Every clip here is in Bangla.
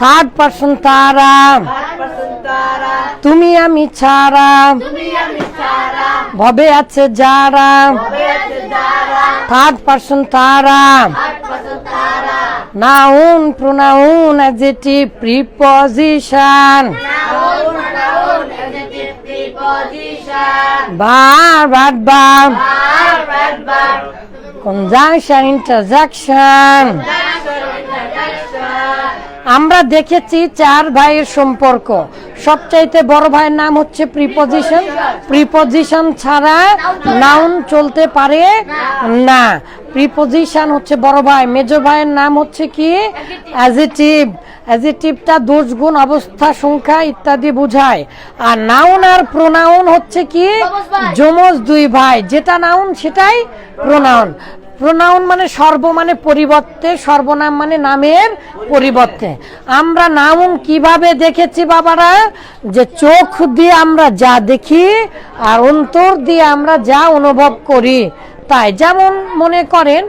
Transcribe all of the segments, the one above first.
থার্ড পার্সন তারা তুমি আমি ছাড়া ভবে আছে যারা থার্ড পার্সন তারা নাউন প্রোনাউন অ্যাডজেটিভ প্রিপজিশন বার বার বার কনজাংশন ইন্টারজাকশন আমরা দেখেছি চার ভাইয়ের সম্পর্ক। সবচাইতে বড় ভাইয়ের নাম হচ্ছে প্রিপজিশন প্রিপজিশন ছাড়া নাউন চলতে পারে না। প্রিপজিশন হচ্ছে বড় ভাই। মেজর ভাইয়ের নাম হচ্ছে কি? অ্যাজিটিভ অ্যাজিটিভটা দোষ গুণ অবস্থা সংখ্যা ইত্যাদি বোঝায়। আর নাউন আর প্রোনাউন হচ্ছে কি? যমজ দুই ভাই। যেটা নাউন সেটাই প্রোনাউন প্রোনাউন মানে সর্ব মানে পরিবর্তে, সর্বনাম মানে নামের পরিবর্তে। আমরা নাউন কীভাবে দেখেছি বাবারা? যে চোখ দিয়ে আমরা যা দেখি আর অন্তর দিয়ে আমরা যা অনুভব করি। তাই যেমন মনে করেন,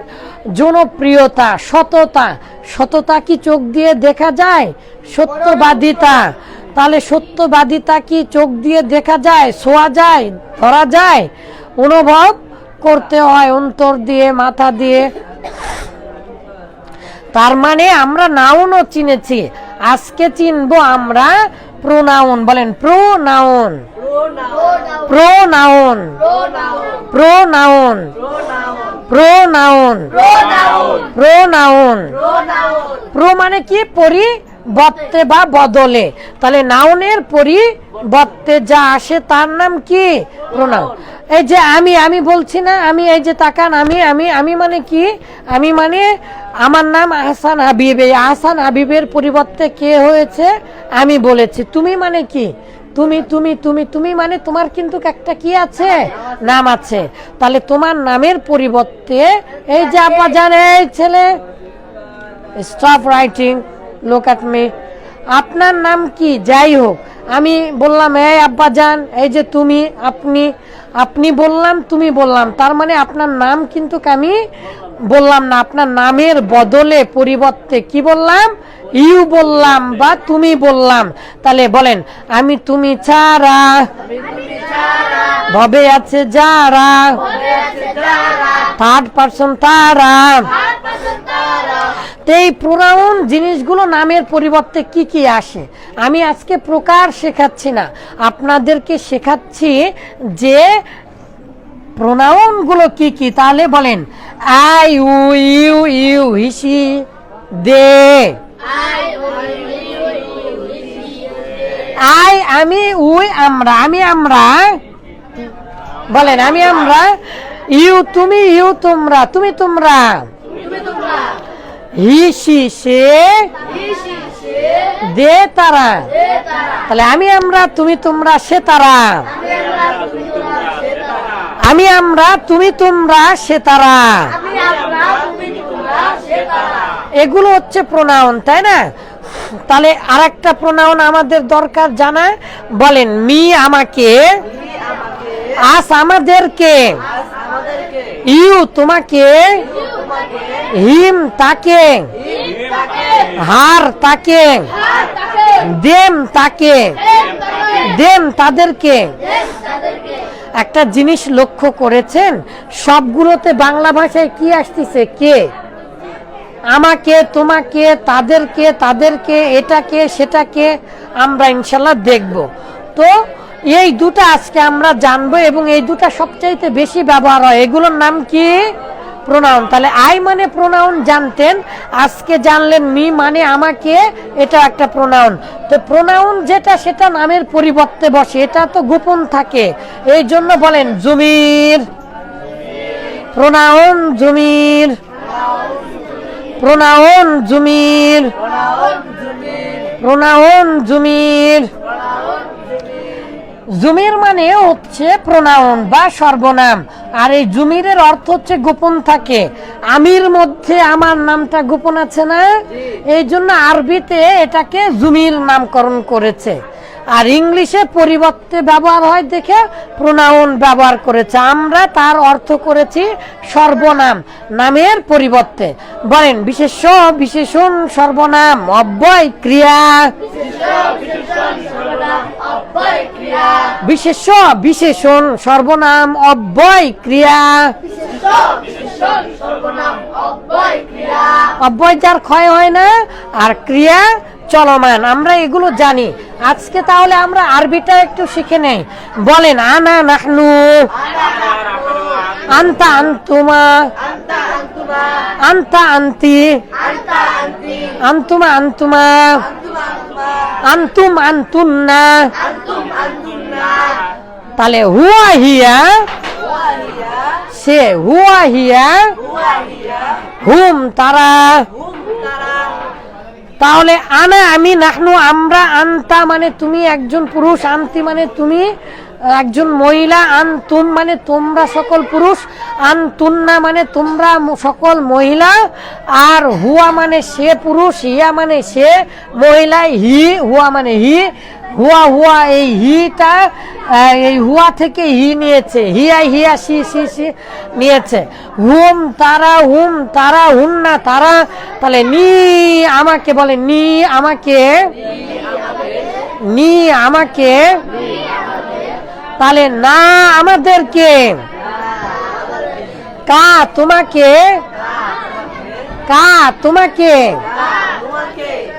জনপ্রিয়তা, সততা। সততা কি চোখ দিয়ে দেখা যায়? সত্যবাদিতা। তাহলে সত্যবাদিতা কি চোখ দিয়ে দেখা যায় ছোঁয়া যায়, ধরা যায়? অনুভব করতে হয়, অন্তর দিয়ে, মাথা দিয়ে। তার মানে আমরা নাউনও চিনেছি। আজকে চিনবো আমরা প্রোনাউন। বলেন, pronoun. Pronoun. Pronoun. Pronoun. Pronoun. Pro মানে কি? পরিবর্তে বা বদলে। তাহলে নাউনের পরিবর্তে যা আসে তার নাম কি? প্রোনাউন। এই যে আমি আমি বলছি না, আমি এই যে তাকান, আমি আমি আমি মানে কি? আমি মানে আমার নাম আহসান হাবিব। এই আহসান হাবিবের পরিবর্তে কে হয়েছে? আমি বলেছি। তুমি মানে কি? তুমি তুমি তুমি তুমি মানে তোমার কিন্তু একটা কি আছে? নাম আছে। তাহলে তোমার নামের পরিবর্তে এই যে আপা জানে, এই ছেলে স্টপ রাইটিং লোক আপনার নাম কি? যাই হোক আমি বললাম, এই আব্বা যান, এই যে তুমি, আপনি আপনি বললাম, তুমি বললাম। তার মানে আপনার নাম কিন্তু আমি বললাম না, আপনার নামের বদলে, পরিবর্তে কি বললাম? ইউ বললাম বা তুমি বললাম। তাহলে বলেন, আমি তুমি ছাড়া, ভবে আছে যারা থার্ড পার্সন তারা তো এই প্রোনাউন জিনিসগুলো নামের পরিবর্তে কি কি আসে? আমি আজকে প্রকার শেখাচ্ছি না। আপনাদেরকে শেখাচ্ছি যে প্রোনাউনগুলো কি কি। তাহলে বলেন, I you you you he she they. I, আমি, উই, আমরা, আমি, আমরা। বলেন, আমি, আমরা। ইউ, তুমি, ইউ, তোমরা, তুমি, তোমরা। দে তারা তাহলে আমি আমরা, তুমি তোমরা সে তারা আমি আমরা, তুমি তোমরা সে তারা এগুলো হচ্ছে প্রোনাউন তাই না? তাহলে আর একটা প্রোনাউন আমাদের দরকার জানা। বলেন, মি আমাকে, আস আমাদেরকে, ইউ তোমাকে হিম তাকে হার তাকে, দেম তাকে, দেম তাদেরকে। একটা জিনিস লক্ষ্য করেছেন, সবগুলোতে বাংলা ভাষায় কি আসতেছে? কে? আমাকে, তোমাকে, তাদেরকে তাদেরকে, এটাকে, সেটাকে আমরা ইনশাল্লাহ দেখব। তো এই দুটা আজকে আমরা জানব এবং এই দুটো সবচাইতে বেশি ব্যবহার হয়। এগুলোর নাম কি? প্রোনাউন তাহলে আই মানে প্রোনাউন জানতেন, আজকে জানলেন মি মানে আমাকে, এটা একটা প্রোনাউন তো প্রোনাউন যেটা, সেটা নামের পরিবর্তে বসে, এটা তো গোপন থাকে। এই জন্য বলেন জমির। প্রোনাউন জমির। প্রোনাউন জমির। প্রোনাউন জমির। জুমির মানে হচ্ছে প্রোনাউন বা সর্বনাম। আর এই জুমিরের অর্থ হচ্ছে গোপন থাকে। আমির মধ্যে আমার নামটা গোপন আছে না? এই জন্য আরবিতে এটাকে জুমির নামকরণ করেছে। আর ইংলিশে পরিবর্তে ব্যবহার হয় দেখে প্রোনাউন ব্যবহার করেছে। আমরা তার অর্থ করেছি সর্বনাম, নামের পরিবর্তে। বলেন, বিশেষ্য, বিশেষণ, সর্বনাম, অব্যয়, ক্রিয়া। বিশেষ্য বিশেষণ সর্বনাম অব্যয় ক্রিয়া। অব্যয় যার ক্ষয় হয় না আর ক্রিয়া চলমান। আমরা এগুলো জানি। আজকে তাহলে আমরা আরবিটা একটু শিখে নেই। বলেন আনা নাহনু আন্তা আন্তুমা আন্তা আন্তি আন্তুমা আন্তুমা আন্তুম আন্তুন্না তাহলে হুয়া হিয়া সে হুয়া হিয়া হুম, তারা। তাহলে আনা, আমি নাহনু, আমরা, আনতা মানে তুমি, একজন পুরুষ, আনতি মানে তুমি। একজন মহিলা, আনতুম মানে তোমরা সকল পুরুষ আনতুন্না মানে তোমরা সকল মহিলা, আর হুয়া মানে সে পুরুষ, হিয়া মানে সে মহিলা, হি, হুয়া মানে হি, হুয়া হুয়া এই হিটা এই হুয়া থেকে হি নিয়েছে, হিয়া হিয়া, সি সি সি নিয়েছে। হুম তারা হুম তারা হুম না তারা, তাহলে নি আমাকে বলে, নি আমাকে নি আমাকে তাহলে না আমাদেরকে। কা তোমাকে? কা তোমাকে?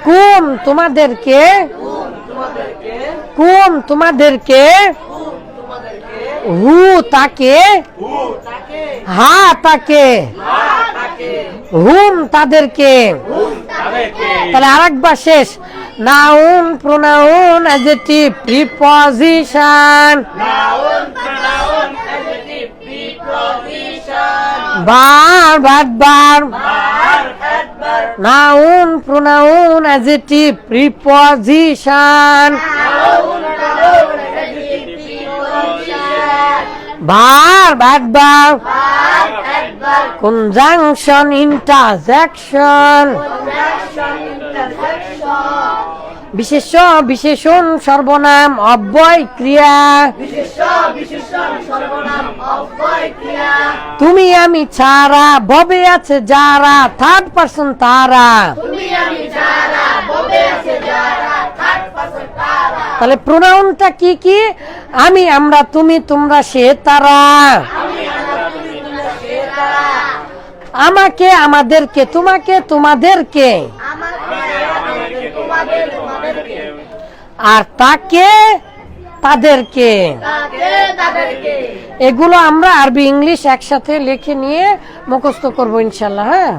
কুম তোমাদেরকে? কুম তোমাদেরকে? হু তাকে? হা তাকে? হুম তাদেরকে? তাহলে আরেকবার শেষ। নাউন প্রোনাউন অ্যাডজেক্টিভ প্রিপজিশন বার বার নাউন প্রোনাউন অ্যাডজেক্টিভ প্রিপজিশন বার। বার কনজাংশন ইন্টারজেকশন বিশেষ্য বিশেষণ সর্বনাম অব্যয় ক্রিয়া। তুমি আমি ছাড়া ববে আছে যারা থার্ড পার্সন তারা। তাহলে প্রোনাউনটা কি কি? আমি আমরা তুমি তোমরা সে তারা। আমাকে, আমাদেরকে, তোমাকে, তোমাদেরকে। আর তাকে, তাদেরকে। এগুলো আমরা আরবি, ইংলিশ একসাথে লিখে নিয়ে মুখস্থ করব ইনশাল্লাহ হ্যাঁ?